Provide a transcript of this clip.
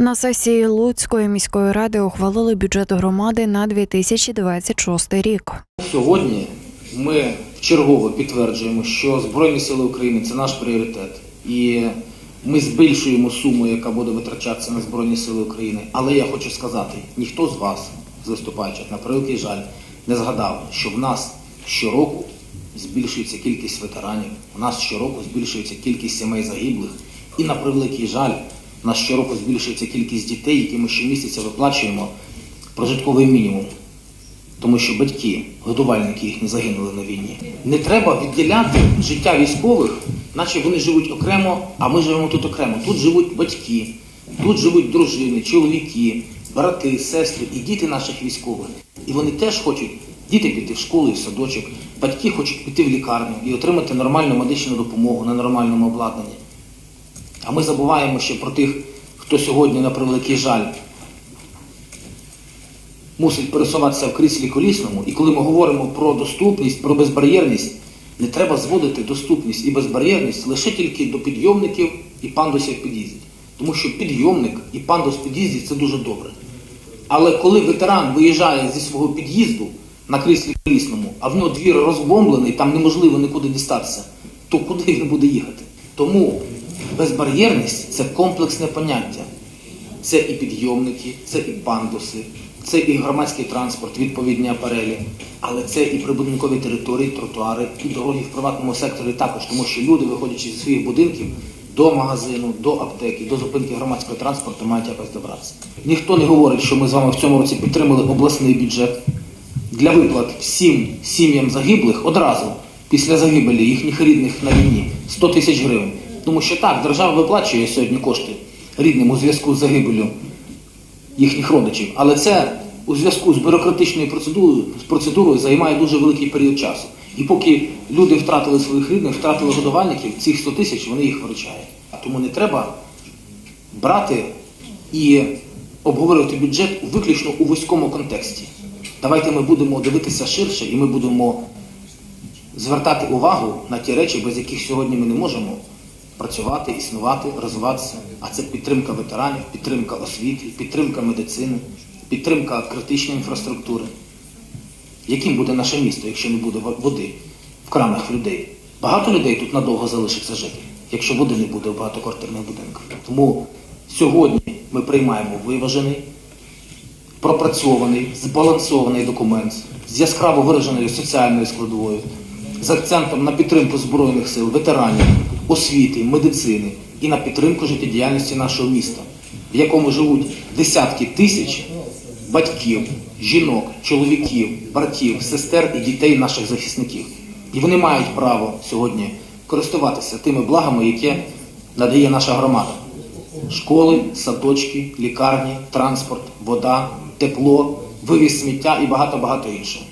На сесії Луцької міської ради ухвалили бюджет громади на 2026 рік. Сьогодні ми вчергово підтверджуємо, що Збройні Сили України це наш пріоритет. І ми збільшуємо суму, яка буде витрачатися на Збройні Сили України. Але я хочу сказати, ніхто з вас, з виступаючих, на превеликий жаль, не згадав, що в нас щороку збільшується кількість ветеранів, у нас щороку збільшується кількість сімей загиблих. І на превеликий жаль, нас щороку збільшується кількість дітей, які ми щомісяця виплачуємо прожитковий мінімум тому що батьки, годувальники їхні загинули на війні. Не треба відділяти життя військових, наче вони живуть окремо, а ми живемо тут окремо. Тут живуть батьки, тут живуть дружини, чоловіки, брати, сестри і діти наших військових. І вони теж хочуть діти піти в школу і в садочок, батьки хочуть піти в лікарню і отримати нормальну медичну допомогу на нормальному обладнанні. А ми забуваємо ще про тих, хто сьогодні, на превеликий жаль, мусить пересуватися в кріслі колісному. І коли ми говоримо про доступність, про безбар'єрність, не треба зводити доступність і безбар'єрність лише тільки до підйомників і пандусів в під'їзді. Тому що підйомник і пандус в під'їзді це дуже добре. Але коли ветеран виїжджає зі свого під'їзду на кріслі колісному, а в нього двір розбомблений, там неможливо нікуди дістатися, то куди він буде їхати? Тому безбар'єрність це комплексне поняття. Це і підйомники, це і пандуси, це і громадський транспорт, відповідні апарелі, але це і прибудинкові території, тротуари, і дороги в приватному секторі також, тому що люди, виходячи зі своїх будинків до магазину, до аптеки, до зупинки громадського транспорту, мають якось добратися. Ніхто не говорить, що ми з вами в цьому році підтримали обласний бюджет для виплат всім сім'ям загиблих одразу після загибелі їхніх рідних на війні 100 тисяч гривень. Тому що так, держава виплачує сьогодні кошти рідним у зв'язку з загибелю їхніх родичів. Але це у зв'язку з бюрократичною процедурою, процедурою займає дуже великий період часу. І поки люди втратили своїх рідних, втратили годувальників, цих 100 тисяч вони їх виручають. А тому не треба брати і обговорювати бюджет виключно у вузькому контексті. Давайте ми будемо дивитися ширше і ми будемо звертати увагу на ті речі, без яких сьогодні ми не можемо працювати, існувати, розвиватися. А це підтримка ветеранів, підтримка освіти, підтримка медицини, підтримка критичної інфраструктури. Яким буде наше місто, якщо не буде води в кранах людей? Багато людей тут надовго залишиться жити, якщо води не буде в багатоквартирних будинках. Тому сьогодні ми приймаємо виважений, пропрацьований, збалансований документ з яскраво вираженою соціальною складовою, з акцентом на підтримку Збройних сил, ветеранів, освіти, медицини і на підтримку життєдіяльності нашого міста, в якому живуть десятки тисяч батьків, жінок, чоловіків, братів, сестер і дітей наших захисників. І вони мають право сьогодні користуватися тими благами, які надає наша громада. Школи, садочки, лікарні, транспорт, вода, тепло, вивіз сміття і багато-багато іншого.